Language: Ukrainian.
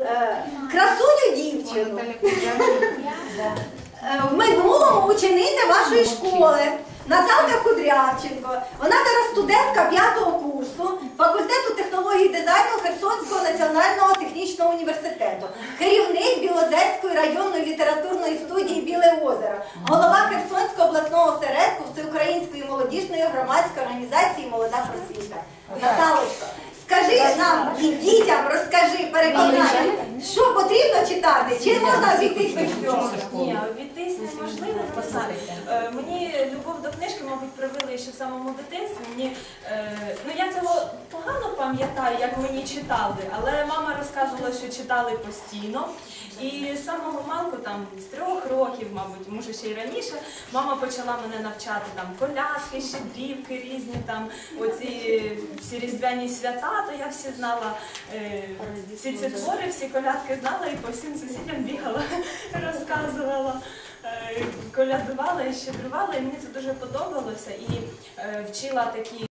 е, красуню дівчину. Е, В минулому учениця вашої школи Наталка Кудрявченко. Вона зараз студентка п'ятого курсу факультету технології дизайну Херсонського національного технічного університету, керівник Білозерської районної літературної студії Біле озеро, голова Херсонського обласного осередку Всеукраїнської молодіжної громадської організації Молода просвіта. Наталочко, скажи нам і дітям, розкажи, що потрібно читати, чи можна обійтись без цього? Ні, обійтись неможливо. Е, Мені любов до книжки, мабуть, привили ще в самому дитинстві. Мені, е, ну я цього погано пам'ятаю, як мені читали, але мама розказувала, що читали постійно. І з самого малку, там з трьох років, мабуть, може ще й раніше, мама почала мене навчати там коляски, щедрівки різні, там оці всі різдвяні свята, то я всі знала е, всі ці твори, всі колядки знала і по всім сусідям бігала, розказувала. е, Колядувала і щедрувала, і мені це дуже подобалося. І е, вчила такі